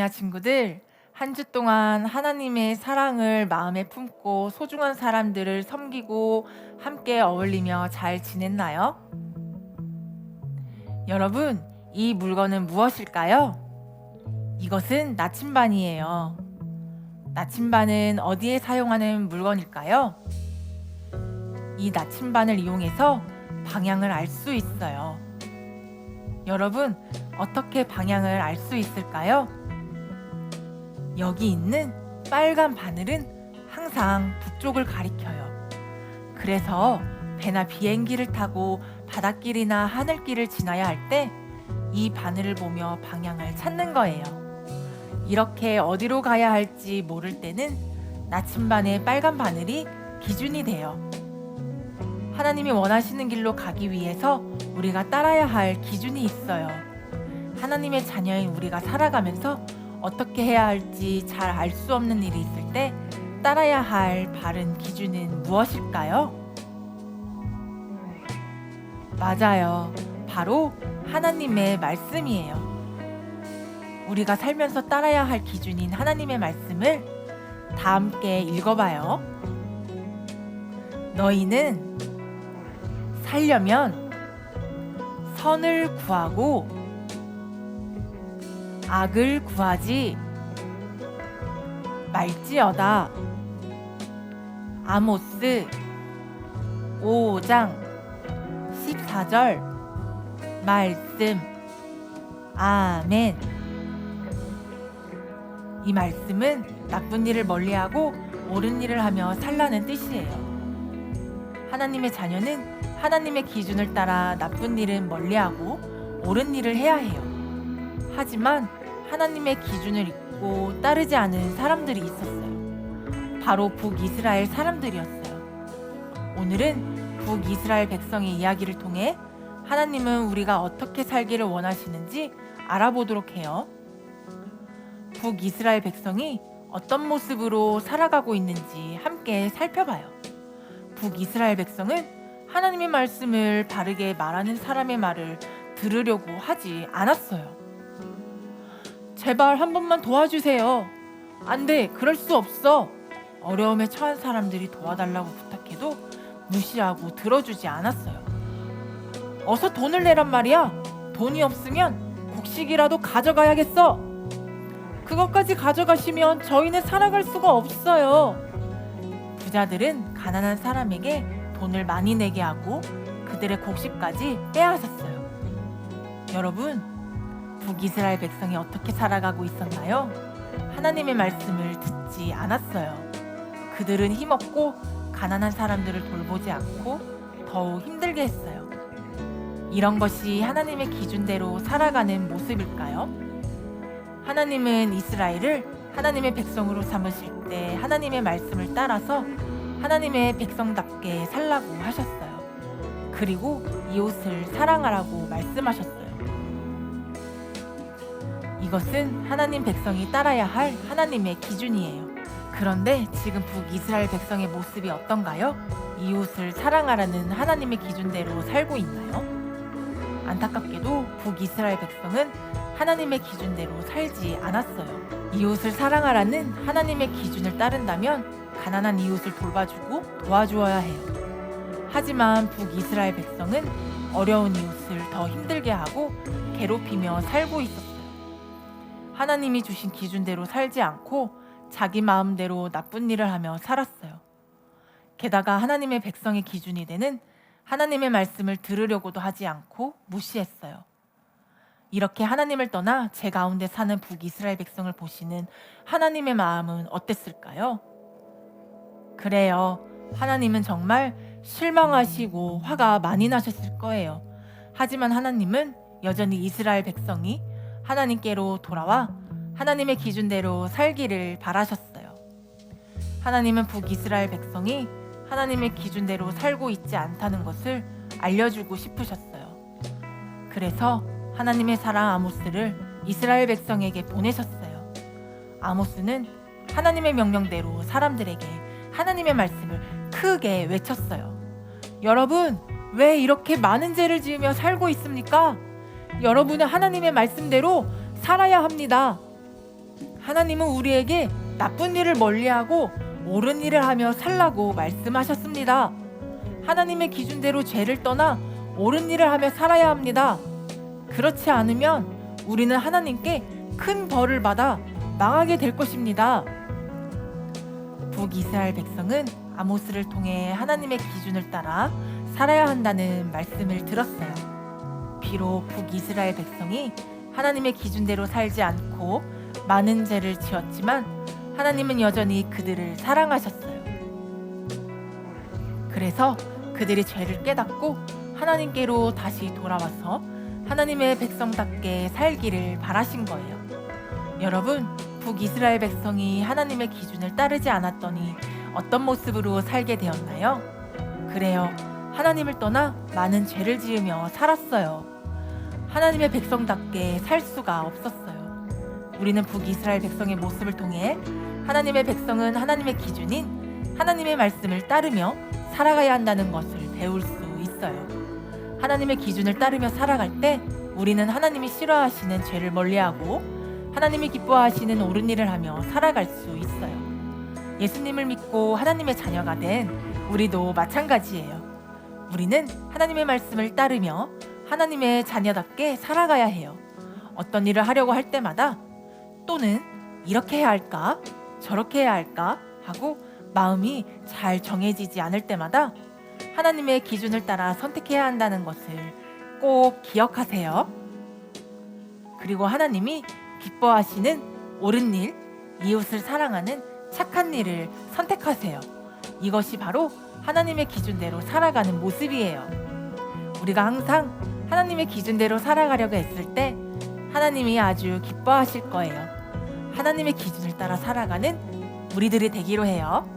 영리아 친구들, 한 주 동안 하나님의 사랑을 마음에 품고 소중한 사람들을 섬기고 함께 어울리며 잘 지냈나요? 여러분, 이 물건은 무엇일까요? 이것은 나침반이에요. 나침반은 어디에 사용하는 물건일까요? 이 나침반을 이용해서 방향을 알 수 있어요. 여러분, 어떻게 방향을 알 수 있을까요? 여기 있는 빨간 바늘은 항상 북쪽을 가리켜요. 그래서 배나 비행기를 타고 바닷길이나 하늘길을 지나야 할 때 이 바늘을 보며 방향을 찾는 거예요. 이렇게 어디로 가야 할지 모를 때는 나침반의 빨간 바늘이 기준이 돼요. 하나님이 원하시는 길로 가기 위해서 우리가 따라야 할 기준이 있어요. 하나님의 자녀인 우리가 살아가면서 어떻게 해야 할지 잘 알 수 없는 일이 있을 때 따라야 할 바른 기준은 무엇일까요? 맞아요. 바로 하나님의 말씀이에요. 우리가 살면서 따라야 할 기준인 하나님의 말씀을 다 함께 읽어봐요. 너희는 살려면 선을 구하고 악을 구하지 말지어다. 아모스 5장 14절 말씀 아멘 이 말씀은 나쁜 일을 멀리하고 옳은 일을 하며 살라는 뜻이에요. 하나님의 자녀는 하나님의 기준을 따라 나쁜 일은 멀리하고 옳은 일을 해야 해요. 하지만 하나님의 기준을 잊고 따르지 않은 사람들이 있었어요. 바로 북이스라엘 사람들이었어요. 오늘은 북이스라엘 백성의 이야기를 통해 하나님은 우리가 어떻게 살기를 원하시는지 알아보도록 해요. 북이스라엘 백성이 어떤 모습으로 살아가고 있는지 함께 살펴봐요. 북이스라엘 백성은 하나님의 말씀을 바르게 말하는 사람의 말을 들으려고 하지 않았어요. 제발 한 번만 도와주세요. 안 돼, 그럴 수 없어. 어려움에 처한 사람들이 도와달라고 부탁해도 무시하고 들어주지 않았어요. 어서 돈을 내란 말이야. 돈이 없으면 곡식이라도 가져가야겠어. 그것까지 가져가시면 저희는 살아갈 수가 없어요. 부자들은 가난한 사람에게 돈을 많이 내게 하고 그들의 곡식까지 빼앗았어요. 여러분, 북이스라엘 백성이 어떻게 살아가고 있었나요? 하나님의 말씀을 듣지 않았어요. 그들은 힘없고 가난한 사람들을 돌보지 않고 더욱 힘들게 했어요. 이런 것이 하나님의 기준대로 살아가는 모습일까요? 하나님은 이스라엘을 하나님의 백성으로 삼으실 때 하나님의 말씀을 따라서 하나님의 백성답게 살라고 하셨어요. 그리고 이웃을 사랑하라고 말씀하셨어요. 이것은 하나님 백성이 따라야 할 하나님의 기준이에요. 그런데 지금 북이스라엘 백성의 모습이 어떤가요? 이웃을 사랑하라는 하나님의 기준대로 살고 있나요? 안타깝게도 북이스라엘 백성은 하나님의 기준대로 살지 않았어요. 이웃을 사랑하라는 하나님의 기준을 따른다면 가난한 이웃을 돌봐주고 도와주어야 해요. 하지만 북이스라엘 백성은 어려운 이웃을 더 힘들게 하고 괴롭히며 살고 있었어요. 하나님이 주신 기준대로 살지 않고 자기 마음대로 나쁜 일을 하며 살았어요. 게다가 하나님의 백성의 기준이 되는 하나님의 말씀을 들으려고도 하지 않고 무시했어요. 이렇게 하나님을 떠나 제 가운데 사는 북이스라엘 백성을 보시는 하나님의 마음은 어땠을까요? 그래요. 하나님은 정말 실망하시고 화가 많이 나셨을 거예요. 하지만 하나님은 여전히 이스라엘 백성이 하나님께로 돌아와 하나님의 기준대로 살기를 바라셨어요. 하나님은 북이스라엘 백성이 하나님의 기준대로 살고 있지 않다는 것을 알려주고 싶으셨어요. 그래서 하나님의 사랑 아모스를 이스라엘 백성에게 보내셨어요. 아모스는 하나님의 명령대로 사람들에게 하나님의 말씀을 크게 외쳤어요. 여러분, 왜 이렇게 많은 죄를 지으며 살고 있습니까? 여러분은 하나님의 말씀대로 살아야 합니다. 하나님은 우리에게 나쁜 일을 멀리하고 옳은 일을 하며 살라고 말씀하셨습니다. 하나님의 기준대로 죄를 떠나 옳은 일을 하며 살아야 합니다. 그렇지 않으면 우리는 하나님께 큰 벌을 받아 망하게 될 것입니다. 북이스라엘 백성은 아모스를 통해 하나님의 기준을 따라 살아야 한다는 말씀을 들었어요. 비록 북이스라엘 백성이 하나님의 기준대로 살지 않고 많은 죄를 지었지만 하나님은 여전히 그들을 사랑하셨어요. 그래서 그들이 죄를 깨닫고 하나님께로 다시 돌아와서 하나님의 백성답게 살기를 바라신 거예요. 여러분, 북이스라엘 백성이 하나님의 기준을 따르지 않았더니 어떤 모습으로 살게 되었나요? 그래요. 하나님을 떠나 많은 죄를 지으며 살았어요. 하나님의 백성답게 살 수가 없었어요. 우리는 북이스라엘 백성의 모습을 통해 하나님의 백성은 하나님의 기준인 하나님의 말씀을 따르며 살아가야 한다는 것을 배울 수 있어요. 하나님의 기준을 따르며 살아갈 때 우리는 하나님이 싫어하시는 죄를 멀리하고 하나님이 기뻐하시는 옳은 일을 하며 살아갈 수 있어요. 예수님을 믿고 하나님의 자녀가 된 우리도 마찬가지예요. 우리는 하나님의 말씀을 따르며 하나님의 자녀답게 살아가야 해요. 어떤 일을 하려고 할 때마다 또는 이렇게 해야 할까? 저렇게 해야 할까? 하고 마음이 잘 정해지지 않을 때마다 하나님의 기준을 따라 선택해야 한다는 것을 꼭 기억하세요. 그리고 하나님이 기뻐하시는 옳은 일, 이웃을 사랑하는 착한 일을 선택하세요. 이것이 바로 하나님의 기준대로 살아가는 모습이에요. 우리가 항상 하나님의 기준대로 살아가려고 했을 때 하나님이 아주 기뻐하실 거예요. 하나님의 기준을 따라 살아가는 우리들이 되기로 해요.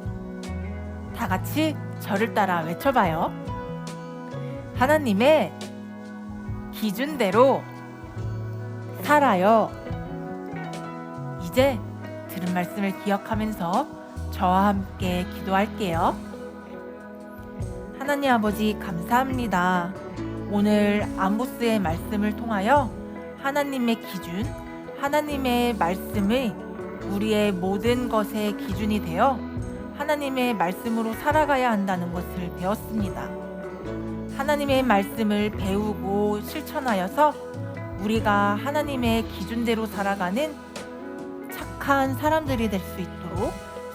다 같이 저를 따라 외쳐봐요. 하나님의 기준대로 살아요. 이제 들은 말씀을 기억하면서 저와 함께 기도할게요. 하나님 아버지 감사합니다. 오늘 암보스의 말씀을 통하여 하나님의 기준, 하나님의 말씀이 우리의 모든 것의 기준이 되어 하나님의 말씀으로 살아가야 한다는 것을 배웠습니다. 하나님의 말씀을 배우고 실천하여서 우리가 하나님의 기준대로 살아가는 착한 사람들이 될 수 있도록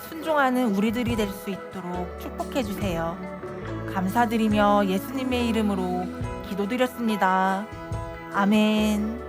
순종하는 우리들이 될 수 있도록 축복해 주세요. 감사드리며 예수님의 이름으로 기도드렸습니다. 아멘.